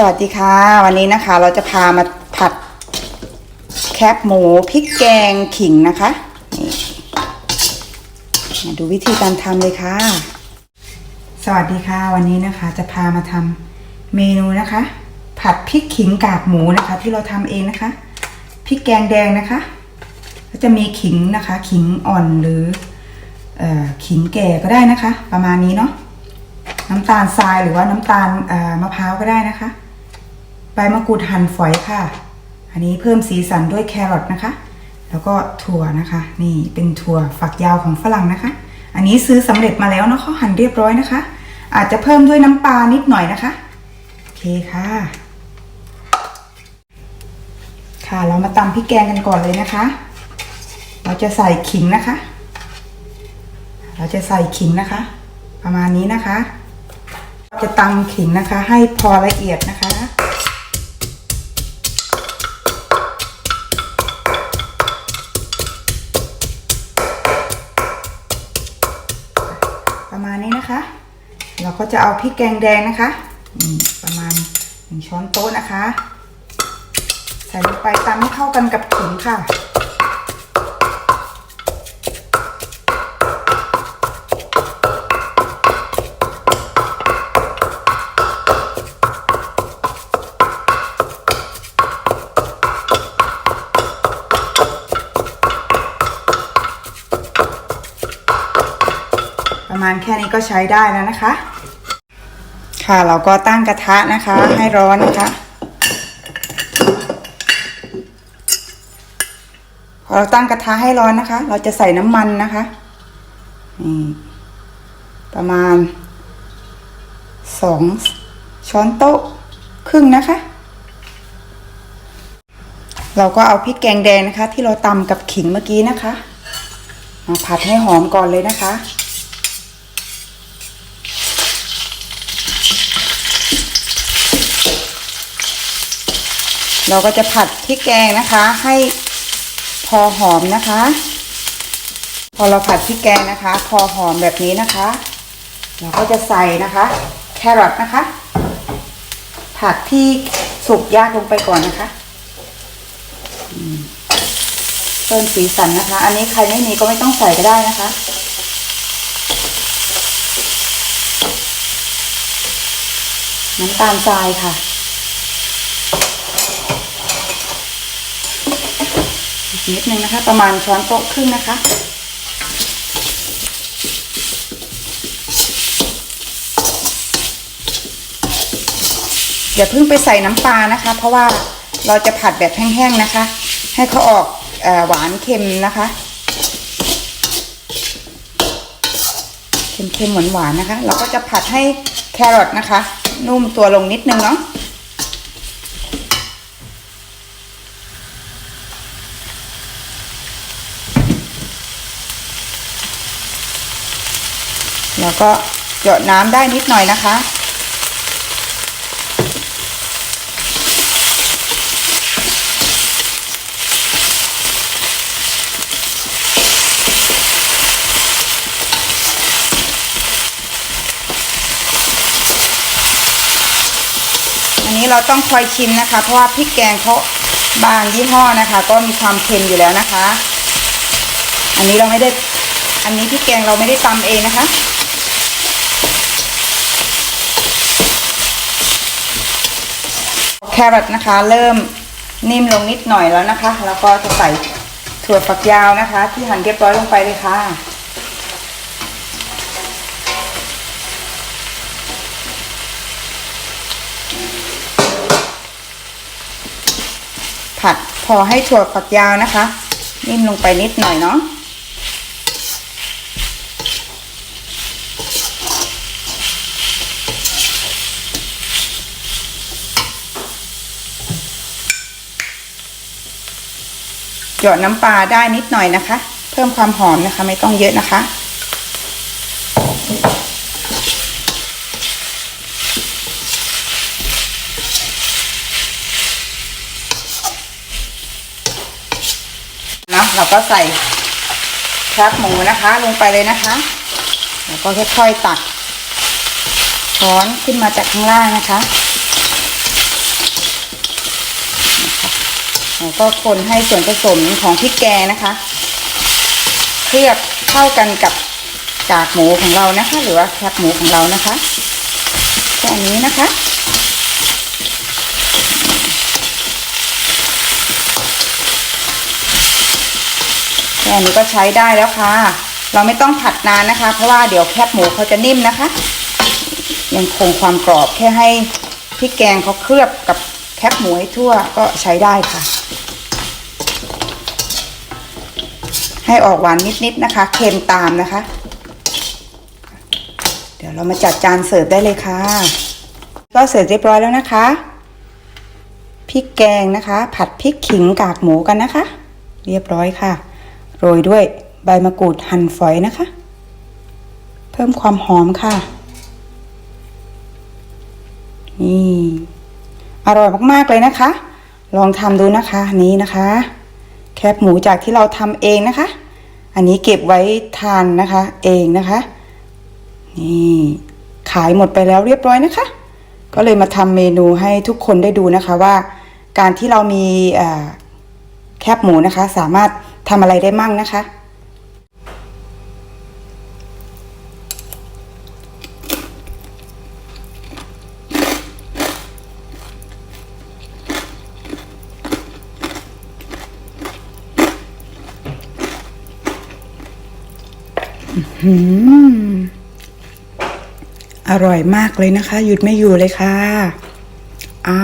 สวัสดีค่ะ วันนี้นะคะเราจะพามาผัดแคบหมูพริกแกงขิงนะคะมาดูวิธีการทำเลยค่ะ สวัสดีค่ะ วันนี้นะคะจะพามาทำเมนูนะคะ ผัดพริกขิงกากหมูนะคะ ที่เราทำเองนะคะพริกแกงแดงนะคะก็จะมีขิงนะคะ ขิงอ่อนหรืออขิงแก่ก็ได้นะคะ ประมาณนี้เนาะน้ำตาลทรายหรือว่าน้ำตาลมะพร้าวก็ได้นะคะ ใบมะกรูดหั่นฝอยค่ะ อันนี้เพิ่มสีสันด้วยแครอทนะคะ แล้วก็ถั่วนะคะ นี่เป็นถั่วฝักยาวของฝรั่งนะคะ อันนี้ซื้อสำเร็จมาแล้วเนาะเขาหั่นเรียบร้อยนะคะ อาจจะเพิ่มด้วยน้ำปลานิดหน่อยนะคะ โอเคค่ะ ค่ะเรามาตำพริกแกงกันก่อนเลยนะคะ เราจะใส่ขิงนะคะ เราจะใส่ขิงนะคะ ประมาณนี้นะคะ จะตำขิงนะคะ ให้พอละเอียดนะคะ นะคะ เราก็จะเอาพริกแกงแดงนะคะ ประมาณหนึ่งช้อนโต๊ะนะคะ ใส่ลงไปตามให้เข้ากันกับขิงค่ะ ประมาณแค่นี้ก็ใช้ได้แล้วนะคะ ค่ะเราก็ตั้งกระทะนะคะให้ร้อนนะคะพอเราตั้งกระทะให้ร้อนนะคะ เราจะใส่น้ำมันนะคะนี่ประมาณสองช้อนโต๊ะครึ่งนะคะ เราก็เอาพริกแกงแดงนะคะ ที่เราตำกับขิงเมื่อกี้นะคะมาผัดให้หอมก่อนเลยนะคะ เราก็จะผัดพริกแกงนะคะ ให้พอหอมนะคะ พอเราผัดพริกแกงนะคะ พอหอมแบบนี้นะคะ เราก็จะใส่นะคะ แครอทนะคะ ผักที่สุกยากลงไปก่อนนะคะเพิ่มสีสันนะคะ อันนี้ใครไม่มีก็ไม่ต้องใส่ก็ได้นะคะ น้ำตาลทรายค่ะ อีก นิดนึงนะคะ ประมาณช้อนโต๊ะครึ่งนะคะ อย่าเพิ่งไปใส่น้ำปลานะคะ เพราะว่าเราจะผัดแบบแห้งๆนะคะ ให้เขาออกอหวานเค็มนะคะเค็มๆหวานๆนะคะ เราก็จะผัดให้แครอทนะคะ นุ่มตัวลงนิดนึงเนาะ แล้วก็หยดน้ำได้นิดหน่อยนะคะ อันนี้เราต้องคอยชิมนะคะ เพราะว่าพริกแกงเขาบางยี่ห้อนะคะ ก็มีความเค็มอยู่แล้วนะคะ อันนี้เราไม่ได้ อันนี้พริกแกงเราไม่ได้ตำเองนะคะ แค รอทนะคะ เริ่มนิ่มลงนิดหน่อยแล้วนะคะ แล้วก็จะใส่ถั่วฝักยาวนะคะ ที่หั่นเรียบร้อยลงไปเลยค่ะ ผัดพอให้ถั่วฝักยาวนะคะ นิ่มลงไปนิดหน่อยเนาะ หยอดน้ำปลาได้นิดหน่อยนะคะ เพิ่มความหอมนะคะ ไม่ต้องเยอะนะคะเนาะเราก็ใส่แคบหมูนะคะ ลงไปเลยนะคะ แล้วก็ค่อยๆตักช้อนขึ้นมาจากข้างล่างนะคะ แล้วก็คนให้ส่วนผสมของพริกแกงนะคะ เคลือบเข้ากันกับกากหมูของเรานะคะ หรือว่าแคบหมูของเรานะคะแค่นี้นะคะแค่นี้ก็ใช้ได้แล้วค่ะ เราไม่ต้องผัดนานนะคะ เพราะว่าเดี๋ยวแคบหมูเขาจะนิ่มนะคะ ยังคงความกรอบแค่ให้พริกแกงเขาเคลือบกับแคบหมูให้ทั่วก็ใช้ได้ค่ะ ให้ออกหวานนิดๆนะคะ เค็มตามนะคะ เดี๋ยวเรามาจัดจานเสิร์ฟได้เลยค่ะ ก็เสร็จเรียบร้อยแล้วนะคะพริกแกงนะคะ ผัดพริกขิงกากหมูกันนะคะ เรียบร้อยค่ะ โรยด้วยใบมะกรูดหั่นฝอยนะคะ เพิ่มความหอมค่ะ นี่ อร่อยมากๆเลยนะคะ ลองทำดูนะคะนี้นะคะ แคบหมูจากที่เราทำเองนะคะ อันนี้เก็บไว้ทานนะคะ เองนะคะ นี่ขายหมดไปแล้วเรียบร้อยนะคะ ก็เลยมาทำเมนูให้ทุกคนได้ดูนะคะว่า การที่เรามีแคบหมูนะคะ สามารถทำอะไรได้มั่งนะคะ อร่อยมากเลยนะคะ หยุดไม่อยู่เลยค่ะ อ่า